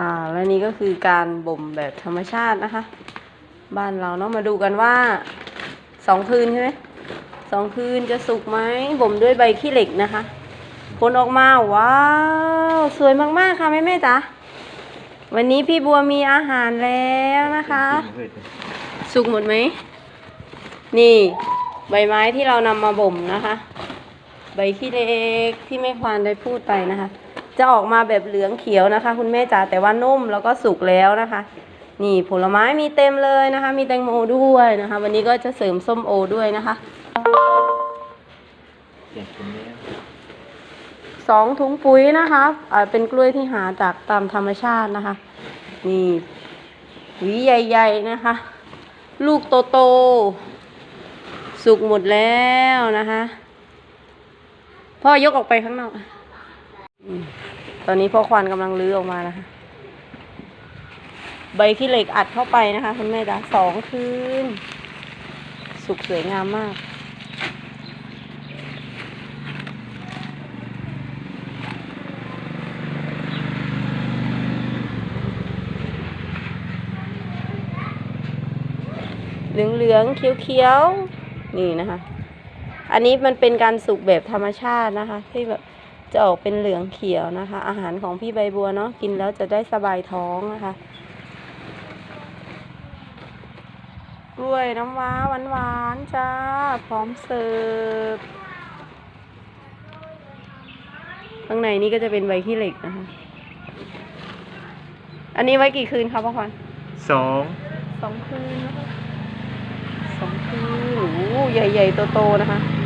่ะและนี่ก็คือการบ่มแบบธรรมชาตินะคะ บ้านเราเนาะมาดูกันว่าสองคืนใช่ไหมสองคืนจะสุกไหมบ่มด้วยใบขี้เหล็กนะคะผลออกมาว้าว สวยมากๆค่ะแม่แม่จ๋าวันนี้พี่บัวมีอาหารแล้วนะคะ สุกหมดไหม นี่ ใบไม้ที่เรานำมาบ่มนะคะ ใบขี้เหล็กที่แม่ควานได้พูดไปนะคะ จะออกมาแบบเหลืองเขียวนะคะ คุณแม่จ๋าแต่ว่านุ่มแล้วก็สุกแล้วนะคะ นี่ผลไม้มีเต็มเลยนะคะ มีแตงโมด้วยนะคะ วันนี้ก็จะเสริมส้มโอด้วยนะคะสองถุงปุ๋ยนะคะอ่าเป็นกล้วยที่หาจากตามธรรมชาตินะคะ นี่หวีใหญ่ ๆนะคะ ลูกโตๆสุกหมดแล้วนะคะ พ่อยกออกไปข้างนอก อนนี้พ่อควานกำลังลื้อออกมานะคะใบขี้เหล็กอัดเข้าไปนะคะคุณแม่จ๋าสองคืน สุกสวยงามมาก เหลืองเหลืองๆเขียวเขียวๆนี่นะคะ อันนี้มันเป็นการสุกแบบธรรมชาตินะคะ ที่แบบ จะออกเป็นเหลืองเขียวนะคะ อาหารของพี่ใบบัวเนาะกินแล้วจะได้สบายท้องนะคะกล้วยน้ำว้าหวานหวานๆจ้า พร้อมเสิร์ฟข้างในนี่ก็จะเป็นใบขี้เหล็กนะคะ อันนี้ไว้กี่คืนคะพ่อควันสองสองคืนนะคะสองคืนโอ้โหใหญ่ๆโตๆนะคะ